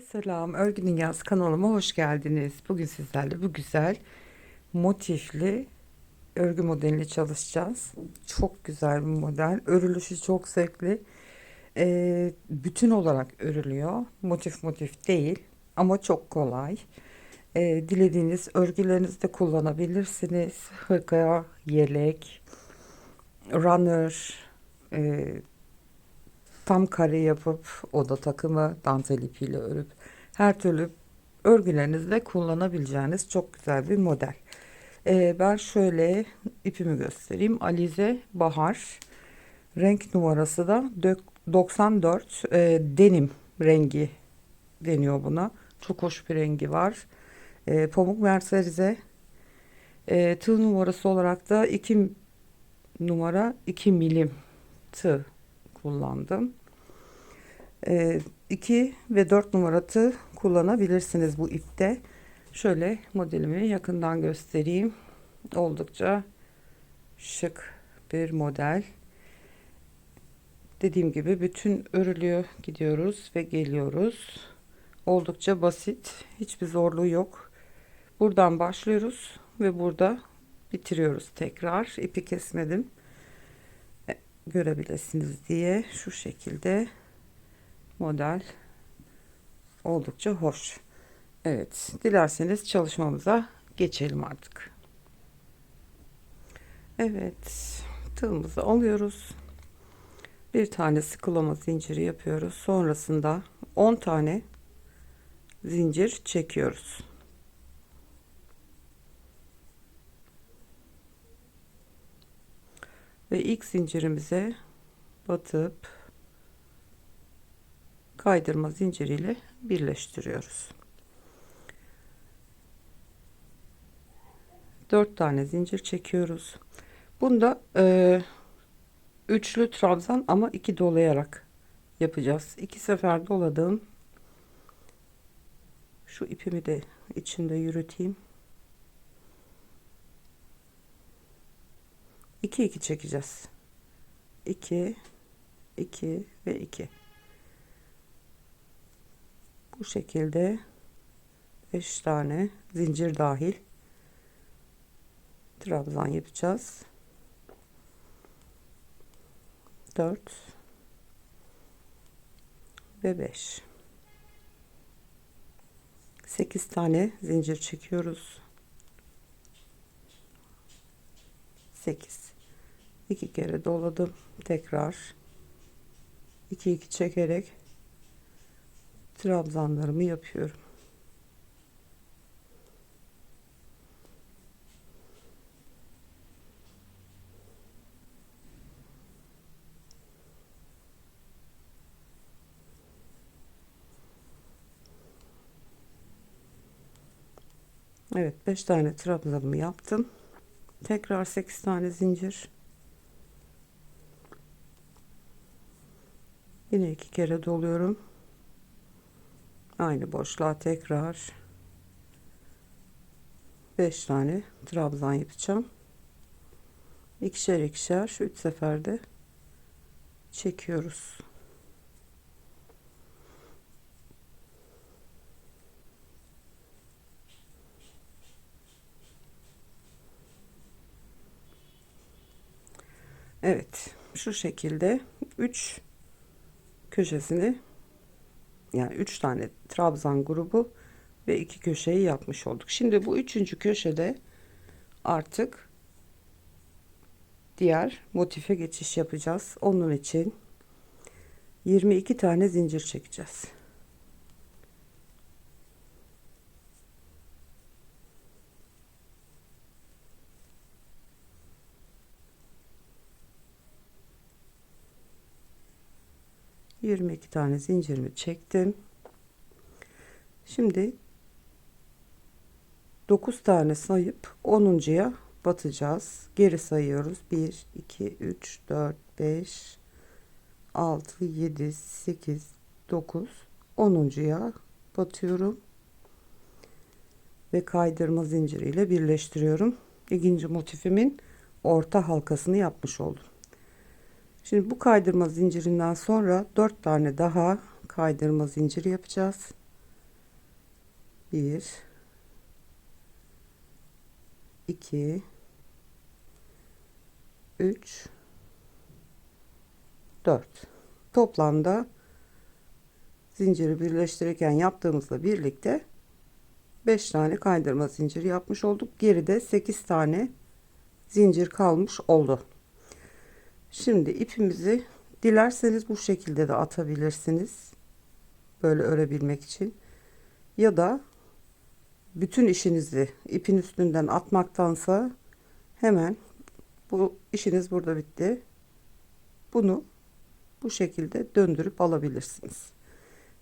Selam, Örgü Dünyası kanalıma hoş geldiniz. Bugün sizlerle bu güzel motifli örgü modelini çalışacağız. Çok güzel bir model. Örülüşü çok zevkli. Ee, bütün olarak örülüyor. Motif motif değil ama çok kolay. Ee, dilediğiniz örgülerinizde kullanabilirsiniz. Hırka, yelek, runner, e, tam kare yapıp oda takımı dantel ipiyle örüp her türlü örgülerinizde kullanabileceğiniz çok güzel bir model. Ee, ben şöyle ipimi göstereyim. Alize Bahar renk numarası da dök- 94 e, denim rengi deniyor buna. Çok hoş bir rengi var. E, pamuk merserize e, tığ numarası olarak da 2 numara 2 milim tığ kullandım. 2 ve 4 numara tığ kullanabilirsiniz bu ipte. Şöyle modelimi yakından göstereyim. Oldukça şık bir model. Dediğim gibi bütün örülüyor gidiyoruz ve geliyoruz. Oldukça basit. Hiçbir zorluğu yok. Buradan başlıyoruz ve burada bitiriyoruz tekrar. İpi kesmedim görebilirsiniz diye şu şekilde model oldukça hoş. Evet, dilerseniz çalışmamıza geçelim artık. Evet, tığımızı alıyoruz. Bir tane sıkılama zinciri yapıyoruz. Sonrasında 10 tane zincir çekiyoruz. Ve ilk zincirimize batıp kaydırma zinciriyle birleştiriyoruz. 4 tane zincir çekiyoruz. Bunda e, üçlü trabzan ama iki dolayarak yapacağız. İki sefer doladım. Şu ipimi de içinde yürüteyim. 2 2 çekeceğiz. 2 2 ve 2. Bu şekilde 5 tane zincir dahil trabzan yapacağız. 4 ve 5 8 tane zincir çekiyoruz. 8 2 kere doladım tekrar. 2 2 çekerek trabzanlarımı yapıyorum. Evet 5 tane trabzanımı yaptım. Tekrar 8 tane zincir yine iki kere doluyorum. Aynı boşluğa tekrar 5 tane trabzan yapacağım. İkişer ikişer 3 seferde çekiyoruz. Evet şu şekilde 3 köşesini yani 3 tane trabzan grubu ve iki köşeyi yapmış olduk. Şimdi bu üçüncü köşede artık diğer motife geçiş yapacağız. Onun için 22 tane zincir çekeceğiz. 22 tane zincirimi çektim. Şimdi 9 tane sayıp 10.ya batacağız. Geri sayıyoruz. 1 2 3 4 5 6 7 8 9 10.ya batıyorum. Ve kaydırma zinciriyle birleştiriyorum. İkinci motifimin orta halkasını yapmış oldum. Şimdi bu kaydırma zincirinden sonra 4 tane daha kaydırma zinciri yapacağız. 1 2 3 4 toplamda zinciri birleştirirken yaptığımızla birlikte 5 tane kaydırma zinciri yapmış olduk. Geride 8 tane zincir kalmış oldu. Şimdi ipimizi dilerseniz bu şekilde de atabilirsiniz. Böyle örebilmek için. Ya da bütün işinizi ipin üstünden atmaktansa hemen bu işiniz burada bitti. Bunu bu şekilde döndürüp alabilirsiniz.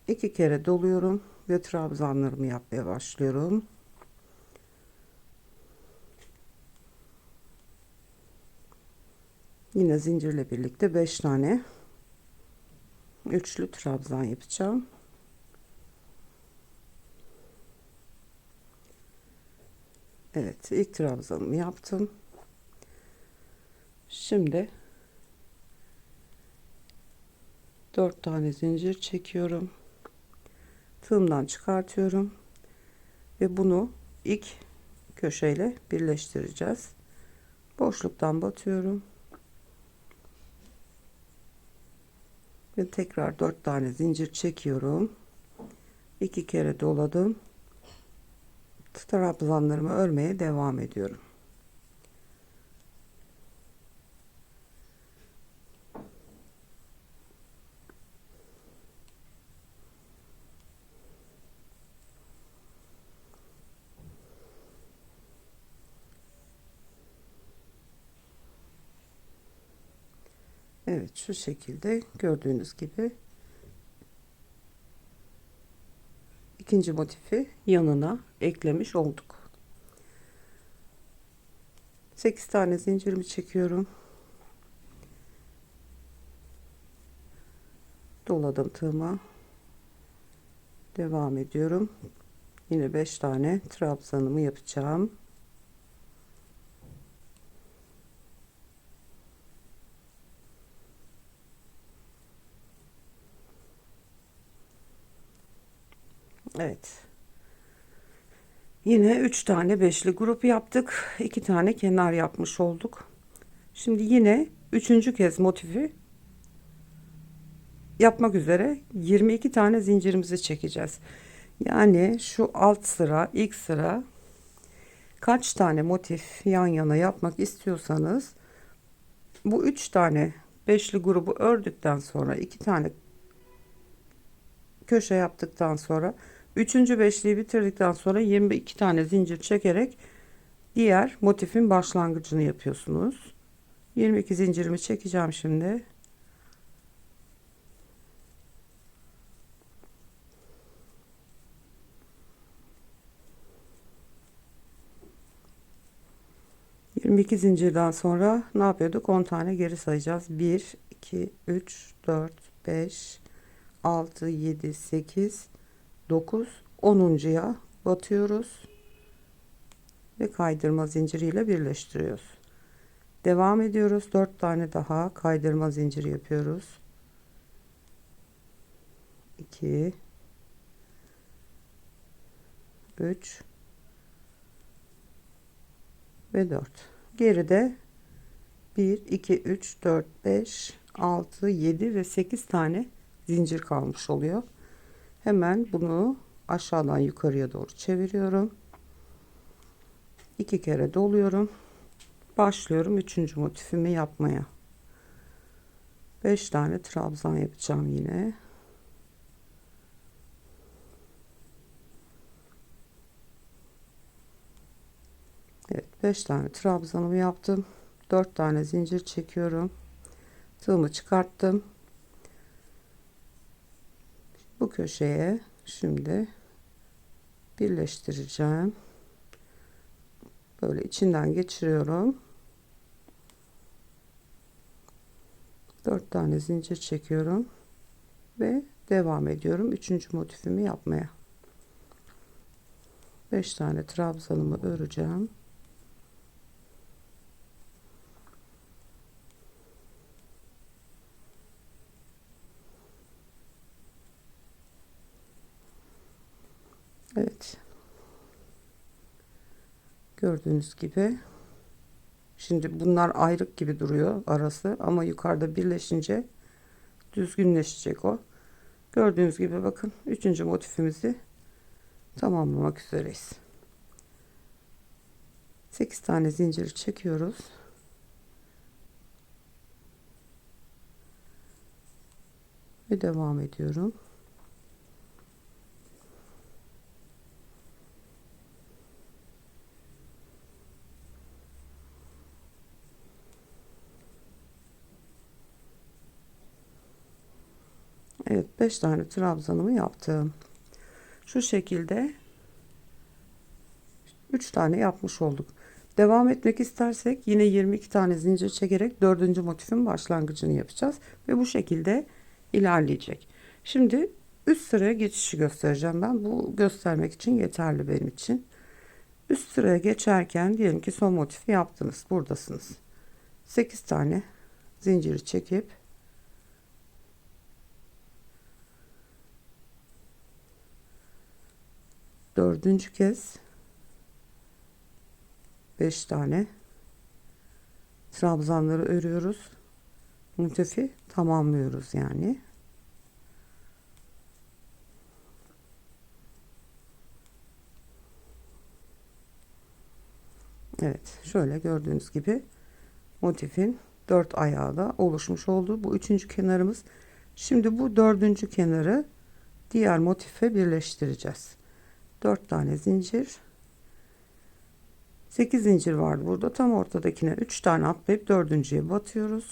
İki kere doluyorum ve trabzanlarımı yapmaya başlıyorum. Yine zincirle birlikte 5 tane üçlü trabzan yapacağım. Evet ilk trabzanımı yaptım. Şimdi 4 tane zincir çekiyorum. Tığımdan çıkartıyorum ve bunu ilk köşeyle birleştireceğiz. Boşluktan batıyorum. Ve tekrar 4 tane zincir çekiyorum. 2 kere doladım. Trabzanlarımı örmeye devam ediyorum. Evet şu şekilde gördüğünüz gibi ikinci motifi yanına eklemiş olduk. 8 tane zincirimi çekiyorum. Doladım tığıma. Devam ediyorum. Yine 5 tane trabzanımı yapacağım. Evet. Yine 3 tane beşli grup yaptık. 2 tane kenar yapmış olduk. Şimdi yine üçüncü kez motifi yapmak üzere 22 tane zincirimizi çekeceğiz. Yani şu alt sıra ilk sıra kaç tane motif yan yana yapmak istiyorsanız bu üç tane beşli grubu ördükten sonra iki tane köşe yaptıktan sonra üçüncü beşliği bitirdikten sonra 22 tane zincir çekerek diğer motifin başlangıcını yapıyorsunuz. 22 zincirimi çekeceğim şimdi. Yirmi iki zincirden sonra ne yapıyorduk? 10 tane geri sayacağız. 1, 2, 3, 4, 5, 6, 7, 8, 9, 10'uncuya batıyoruz ve kaydırma zinciriyle birleştiriyoruz. Devam ediyoruz. 4 tane daha kaydırma zinciri yapıyoruz. 2 3 ve 4. Geride 1 2 3 4 5 6 7 ve 8 tane zincir kalmış oluyor. Hemen bunu aşağıdan yukarıya doğru çeviriyorum. iki kere doluyorum. Başlıyorum üçüncü motifimi yapmaya. 5 tane trabzan yapacağım yine. Evet 5 tane trabzanımı yaptım. 4 tane zincir çekiyorum. Tığımı çıkarttım bu köşeye şimdi birleştireceğim. Böyle içinden geçiriyorum. 4 tane zincir çekiyorum ve devam ediyorum üçüncü motifimi yapmaya. 5 tane trabzanımı öreceğim Evet. Gördüğünüz gibi. Şimdi bunlar ayrık gibi duruyor arası ama yukarıda birleşince düzgünleşecek o. Gördüğünüz gibi bakın üçüncü motifimizi tamamlamak üzereyiz. 8 tane zincir çekiyoruz. Ve devam ediyorum. Evet 5 tane trabzanımı yaptım. Şu şekilde 3 tane yapmış olduk. Devam etmek istersek yine 22 tane zincir çekerek dördüncü motifin başlangıcını yapacağız. Ve bu şekilde ilerleyecek. Şimdi üst sıraya geçişi göstereceğim ben. Bu göstermek için yeterli benim için. Üst sıraya geçerken diyelim ki son motifi yaptınız. Buradasınız. 8 tane zinciri çekip dördüncü kez 5 tane trabzanları örüyoruz. Motifi tamamlıyoruz yani. Evet şöyle gördüğünüz gibi motifin dört ayağı da oluşmuş oldu. Bu üçüncü kenarımız. Şimdi bu dördüncü kenarı diğer motife birleştireceğiz. Dört tane zincir. 8 zincir vardı burada. Tam ortadakine 3 tane atlayıp dördüncüye batıyoruz.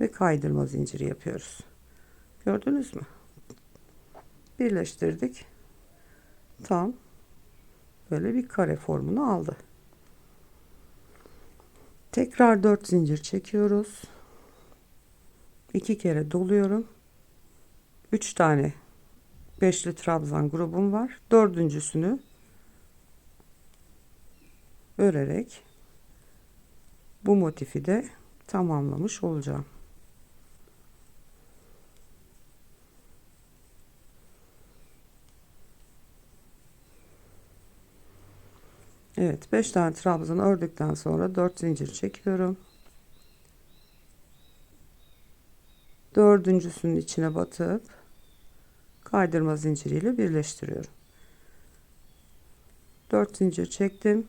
Ve kaydırma zinciri yapıyoruz. Gördünüz mü? Birleştirdik. Tam böyle bir kare formunu aldı. Tekrar 4 zincir çekiyoruz. 2 kere doluyorum. 3 tane beşli trabzan grubum var dördüncüsünü örerek bu motifi de tamamlamış olacağım. Evet 5 tane trabzan ördükten sonra 4 zincir çekiyorum. Dördüncüsünün içine batıp kaydırma zinciriyle birleştiriyorum. 4 zincir çektim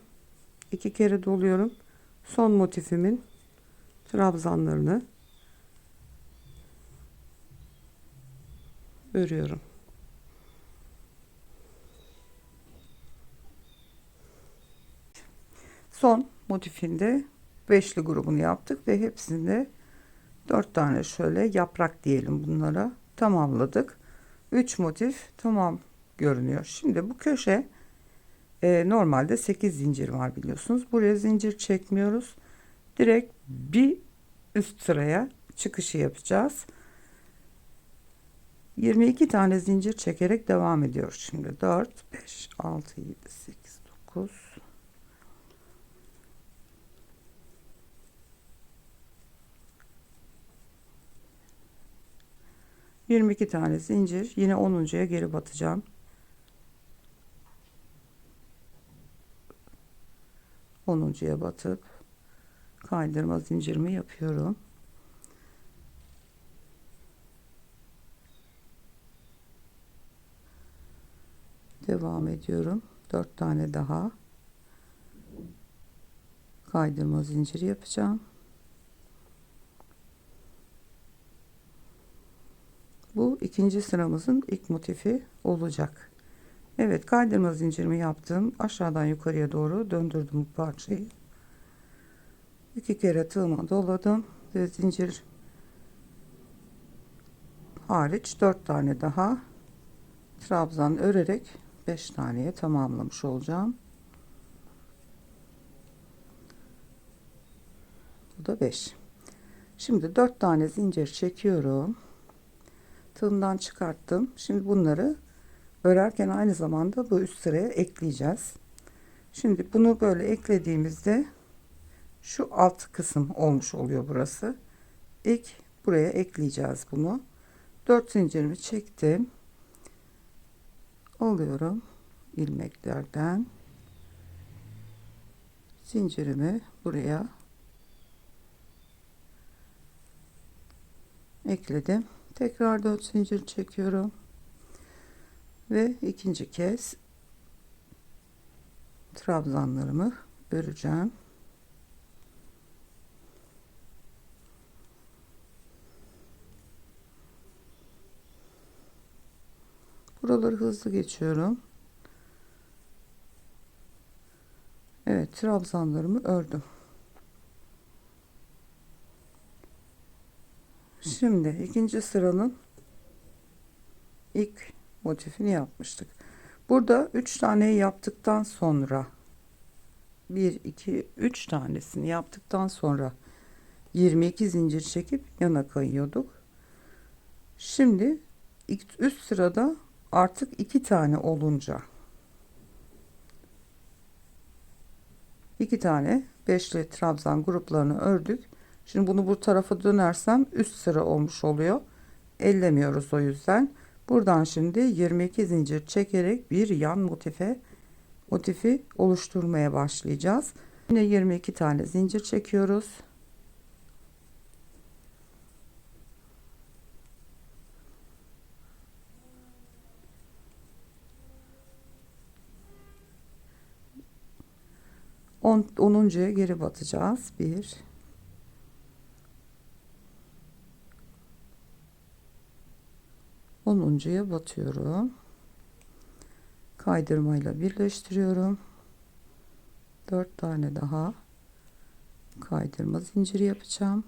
iki kere doluyorum. Son motifimin trabzanlarını örüyorum. Son motifinde beşli grubunu yaptık ve hepsinde dört tane şöyle yaprak diyelim bunlara tamamladık. Üç motif tamam görünüyor. Şimdi bu köşe e, normalde 8 zincir var biliyorsunuz. Buraya zincir çekmiyoruz. Direkt bir üst sıraya çıkışı yapacağız. 22 tane zincir çekerek devam ediyoruz. Şimdi 4, 5, 6, 7, 8, 9, 22 tane zincir yine 10.ya geri batacağım. 10'uncuya batıp kaydırma zincirimi yapıyorum. Devam ediyorum. 4 tane daha kaydırma zinciri yapacağım. Bu ikinci sıramızın ilk motifi olacak. Evet kaydırma zincirimi yaptım. Aşağıdan yukarıya doğru döndürdüm bu parçayı. İki kere tığıma doladım ve zincir hariç dört tane daha trabzan örerek beş taneye tamamlamış olacağım. Bu da beş. Şimdi dört tane zincir çekiyorum. Tığımdan çıkarttım. Şimdi bunları örerken aynı zamanda bu üst sıraya ekleyeceğiz. Şimdi bunu böyle eklediğimizde şu alt kısım olmuş oluyor burası. İlk buraya ekleyeceğiz bunu. 4 zincirimi çektim. Alıyorum ilmeklerden zincirimi buraya ekledim. Tekrar 4 zincir çekiyorum. Ve ikinci kez trabzanlarımı öreceğim. Buraları hızlı geçiyorum. Evet, trabzanlarımı ördüm. Şimdi ikinci sıranın ilk motifini yapmıştık. Burada 3 tane yaptıktan sonra 1 2 3 tanesini yaptıktan sonra 22 zincir çekip yana kayıyorduk. Şimdi üst sırada artık iki tane olunca iki tane beşli trabzan gruplarını ördük. Şimdi bunu bu tarafa dönersem üst sıra olmuş oluyor. Ellemiyoruz o yüzden. Buradan şimdi 22 zincir çekerek bir yan motife motifi oluşturmaya başlayacağız. Yine 22 tane zincir çekiyoruz. On, onuncuya geri batacağız. Bir, onuncuya batıyorum. Kaydırmayla birleştiriyorum. Dört tane daha kaydırma zinciri yapacağım.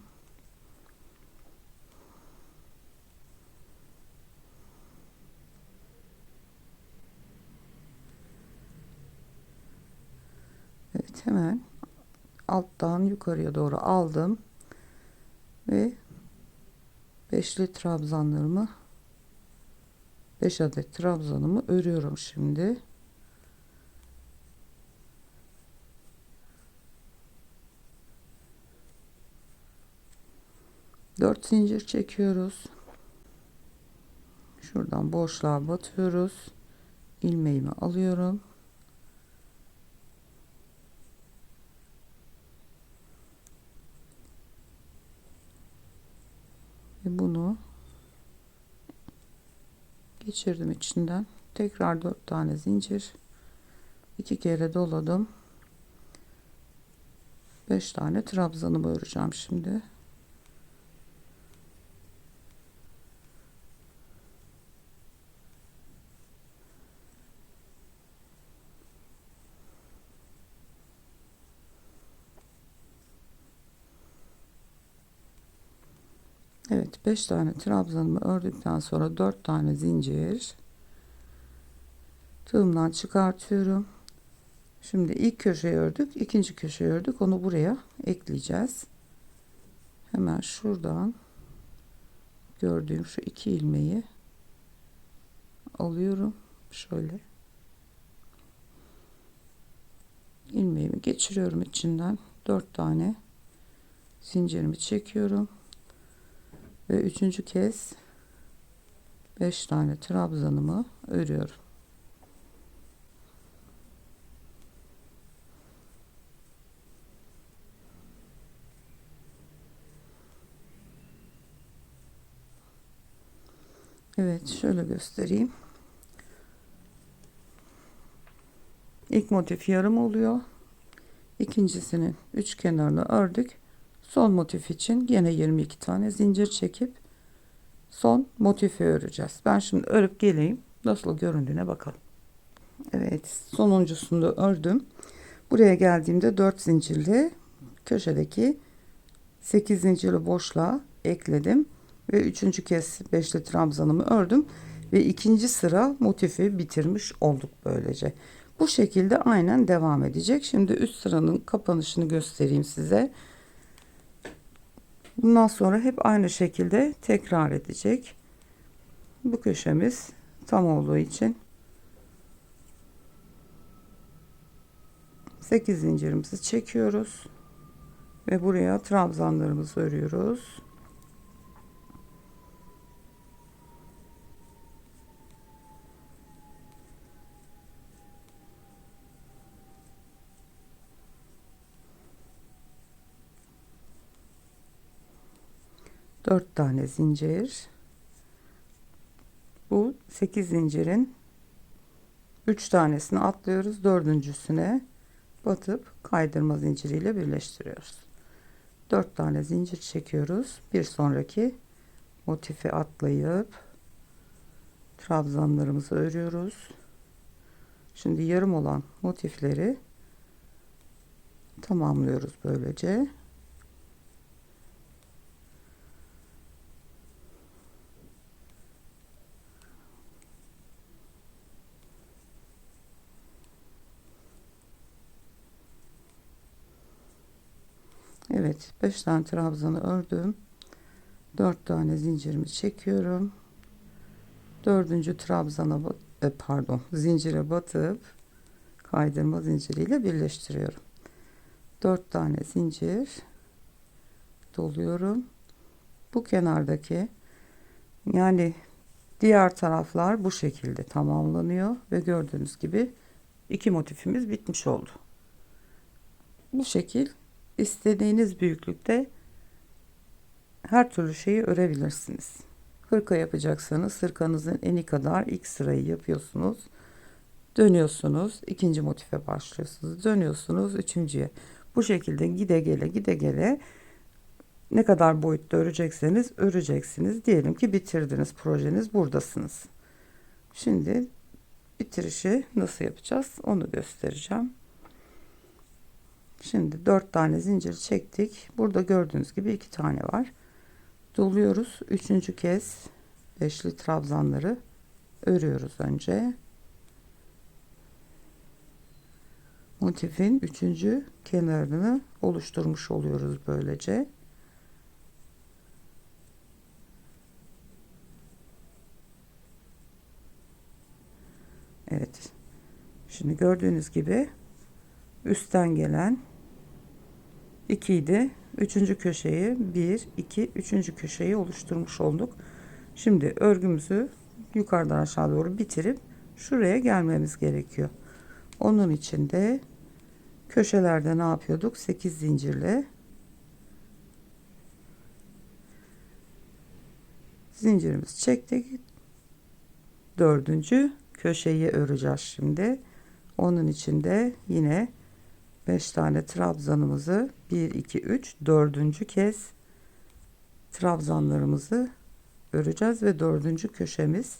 Evet hemen alttan yukarıya doğru aldım ve beşli trabzanlarımı 5 adet trabzanımı örüyorum şimdi. Dört zincir çekiyoruz. Şuradan boşluğa batıyoruz. ilmeğimi alıyorum. Ve bunu geçirdim içinden. Tekrar dört tane zincir. iki kere doladım. Beş tane trabzanımı öreceğim şimdi. Evet 5 tane trabzanımı ördükten sonra 4 tane zincir tığımdan çıkartıyorum. Şimdi ilk köşeyi ördük, ikinci köşeyi ördük. Onu buraya ekleyeceğiz. Hemen şuradan gördüğüm şu iki ilmeği alıyorum. Şöyle ilmeğimi geçiriyorum içinden. 4 tane zincirimi çekiyorum ve üçüncü kez 5 tane trabzanımı örüyorum. Evet şöyle göstereyim. İlk motif yarım oluyor. İkincisinin üç kenarını ördük. Son motif için yine 22 tane zincir çekip son motifi öreceğiz. Ben şimdi örüp geleyim. Nasıl göründüğüne bakalım. Evet sonuncusunu da ördüm. Buraya geldiğimde 4 zincirli köşedeki 8 zincirli boşluğa ekledim. Ve üçüncü kez beşli trabzanımı ördüm. Ve ikinci sıra motifi bitirmiş olduk böylece. Bu şekilde aynen devam edecek. Şimdi üst sıranın kapanışını göstereyim size. Bundan sonra hep aynı şekilde tekrar edecek. Bu köşemiz tam olduğu için 8 zincirimizi çekiyoruz ve buraya trabzanlarımızı örüyoruz. 4 tane zincir. Bu 8 zincirin 3 tanesini atlıyoruz dördüncüsüne batıp kaydırma zinciriyle birleştiriyoruz. 4 tane zincir çekiyoruz. Bir sonraki motifi atlayıp trabzanlarımızı örüyoruz. Şimdi yarım olan motifleri tamamlıyoruz böylece Evet 5 tane trabzanı ördüm. 4 tane zincirimi çekiyorum. Dördüncü trabzana bat- e, pardon zincire batıp kaydırma zinciriyle birleştiriyorum. 4 tane zincir doluyorum. Bu kenardaki yani diğer taraflar bu şekilde tamamlanıyor ve gördüğünüz gibi iki motifimiz bitmiş oldu. Bu şekil istediğiniz büyüklükte her türlü şeyi örebilirsiniz. Hırka yapacaksanız hırkanızın eni kadar ilk sırayı yapıyorsunuz. Dönüyorsunuz. ikinci motife başlıyorsunuz. Dönüyorsunuz. Üçüncüye. Bu şekilde gide gele gide gele ne kadar boyutta örecekseniz öreceksiniz. Diyelim ki bitirdiniz projeniz buradasınız. Şimdi bitirişi nasıl yapacağız onu göstereceğim. Şimdi 4 tane zincir çektik. Burada gördüğünüz gibi 2 tane var. Doluyoruz. Üçüncü kez beşli trabzanları örüyoruz önce. Motifin üçüncü kenarını oluşturmuş oluyoruz böylece. Evet. Şimdi gördüğünüz gibi üstten gelen 2 idi. Üçüncü köşeyi 1, 2, üçüncü köşeyi oluşturmuş olduk. Şimdi örgümüzü yukarıdan aşağı doğru bitirip şuraya gelmemiz gerekiyor. Onun için de köşelerde ne yapıyorduk? 8 zincirle zincirimizi çektik. Dördüncü köşeyi öreceğiz şimdi. Onun için de yine 5 tane trabzanımızı 1 2 3 dördüncü kez trabzanlarımızı öreceğiz ve dördüncü köşemiz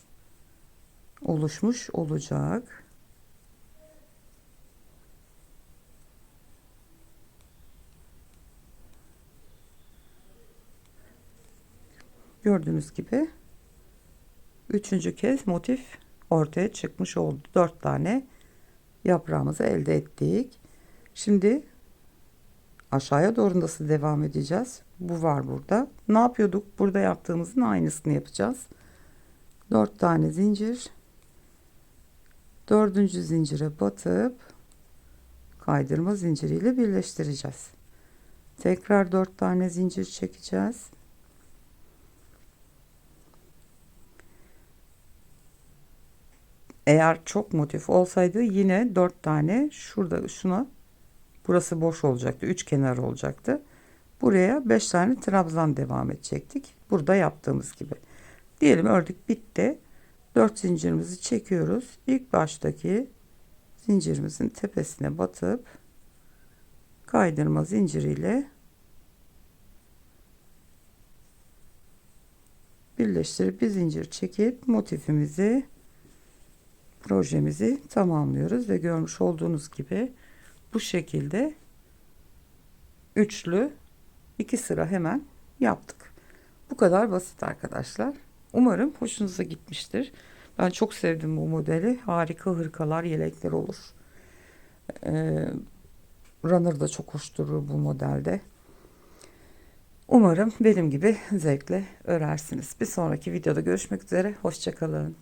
oluşmuş olacak. Gördüğünüz gibi üçüncü kez motif ortaya çıkmış oldu. Dört tane yaprağımızı elde ettik. Şimdi aşağıya doğru nasıl devam edeceğiz? Bu var burada. Ne yapıyorduk? Burada yaptığımızın aynısını yapacağız. 4 tane zincir. Dördüncü zincire batıp kaydırma zinciriyle birleştireceğiz. Tekrar 4 tane zincir çekeceğiz. Eğer çok motif olsaydı yine 4 tane şurada şuna burası boş olacaktı. 3 kenar olacaktı. Buraya 5 tane trabzan devam edecektik. Burada yaptığımız gibi. Diyelim ördük bitti. 4 zincirimizi çekiyoruz. İlk baştaki zincirimizin tepesine batıp kaydırma zinciriyle birleştirip bir zincir çekip motifimizi projemizi tamamlıyoruz ve görmüş olduğunuz gibi bu şekilde üçlü iki sıra hemen yaptık. Bu kadar basit arkadaşlar. Umarım hoşunuza gitmiştir. Ben çok sevdim bu modeli. Harika hırkalar, yelekler olur. Ee, runner da çok hoş durur bu modelde. Umarım benim gibi zevkle örersiniz. Bir sonraki videoda görüşmek üzere. Hoşçakalın.